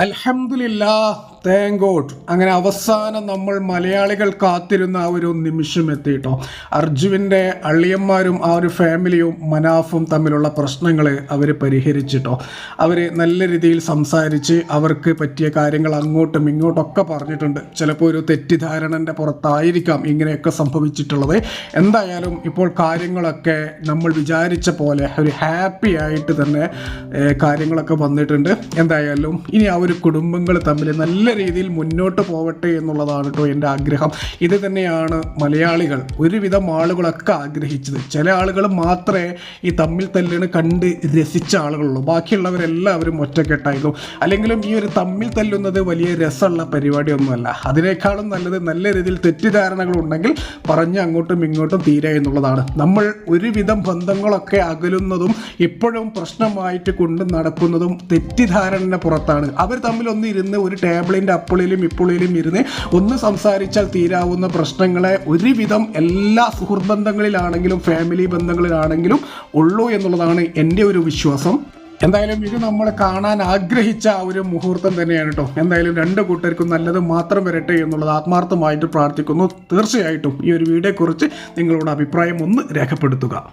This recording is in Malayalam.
അൽഹംദുലില്ലാ തേങ്കോട്ട് അങ്ങനെ അവസാനം നമ്മൾ മലയാളികൾ കാത്തിരുന്ന ആ ഒരു നിമിഷം എത്തിയിട്ടോ. അർജുവിന്റെ അള്ളിയന്മാരും ആ ഒരു ഫാമിലിയും മനാഫും തമ്മിലുള്ള പ്രശ്നങ്ങൾ അവർ പരിഹരിച്ചിട്ടോ. അവർ നല്ല രീതിയിൽ സംസാരിച്ച് അവർക്ക് പറ്റിയ കാര്യങ്ങൾ അങ്ങോട്ടും ഇങ്ങോട്ടൊക്കെ പറഞ്ഞിട്ടുണ്ട്. ചിലപ്പോൾ ഒരു തെറ്റിദ്ധാരണന്റെ പുറത്തായിരിക്കാം ഇങ്ങനെയൊക്കെ സംഭവിച്ചിട്ടുള്ളത്. എന്തായാലും ഇപ്പോൾ കാര്യങ്ങളൊക്കെ നമ്മൾ വിചാരിച്ച പോലെ ഒരു ഹാപ്പി ആയിട്ട് തന്നെ കാര്യങ്ങളൊക്കെ വന്നിട്ടുണ്ട്. എന്തായാലും ഇനി ആ ഒരു കുടുംബങ്ങൾ തമ്മിൽ നല്ല രീതിയിൽ മുന്നോട്ട് പോവട്ടെ എന്നുള്ളതാണ് കേട്ടോ എന്റെ ആഗ്രഹം. ഇത് തന്നെയാണ് മലയാളികൾ ഒരുവിധം ആളുകളൊക്കെ ആഗ്രഹിച്ചത്. ചില ആളുകൾ മാത്രമേ ഈ തമ്മിൽ തല്ലിന് കണ്ട് രസിച്ച ആളുകളുള്ളൂ. ബാക്കിയുള്ളവരെല്ലാവരും ഒറ്റക്കെട്ടായിരുന്നു. അല്ലെങ്കിലും ഈ ഒരു തമ്മിൽ തല്ലുന്നത് വലിയ രസമുള്ള പരിപാടിയൊന്നുമല്ല. അതിനേക്കാളും നല്ലത് നല്ല രീതിയിൽ തെറ്റിദ്ധാരണകൾ ഉണ്ടെങ്കിൽ പറഞ്ഞ് അങ്ങോട്ടും ഇങ്ങോട്ടും തീരുക എന്നുള്ളതാണ്. നമ്മൾ ഒരുവിധം ബന്ധങ്ങളൊക്കെ അകലുന്നതും ഇപ്പോഴും പ്രശ്നമായിട്ട് കൊണ്ട് നടക്കുന്നതും തെറ്റിദ്ധാരണ പുറത്താണ്. തമ്മിൽ ഒന്ന് ഇരുന്ന് ഒരു ടേബിളിന്റെ അപ്പുളിലും ഇപ്പുളിലും ഇരുന്ന് ഒന്ന് സംസാരിച്ചാൽ തീരാവുന്ന പ്രശ്നങ്ങളെ ഒരുവിധം എല്ലാ സുഹൃത്ത് ബന്ധങ്ങളിലാണെങ്കിലും ഫാമിലി ബന്ധങ്ങളിലാണെങ്കിലും ഉള്ളൂ എന്നുള്ളതാണ് എന്റെ ഒരു വിശ്വാസം. എന്തായാലും ഇത് നമ്മൾ കാണാൻ ആഗ്രഹിച്ച ആ ഒരു മുഹൂർത്തം തന്നെയാണ് കേട്ടോ. എന്തായാലും രണ്ട് കൂട്ടർക്കും നല്ലത് മാത്രം വരട്ടെ എന്നുള്ളത് ആത്മാർത്ഥമായിട്ട് പ്രാർത്ഥിക്കുന്നു. തീർച്ചയായിട്ടും ഈ ഒരു വീഡിയോയെക്കുറിച്ച് നിങ്ങളുടെ അഭിപ്രായം ഒന്ന് രേഖപ്പെടുത്തുക.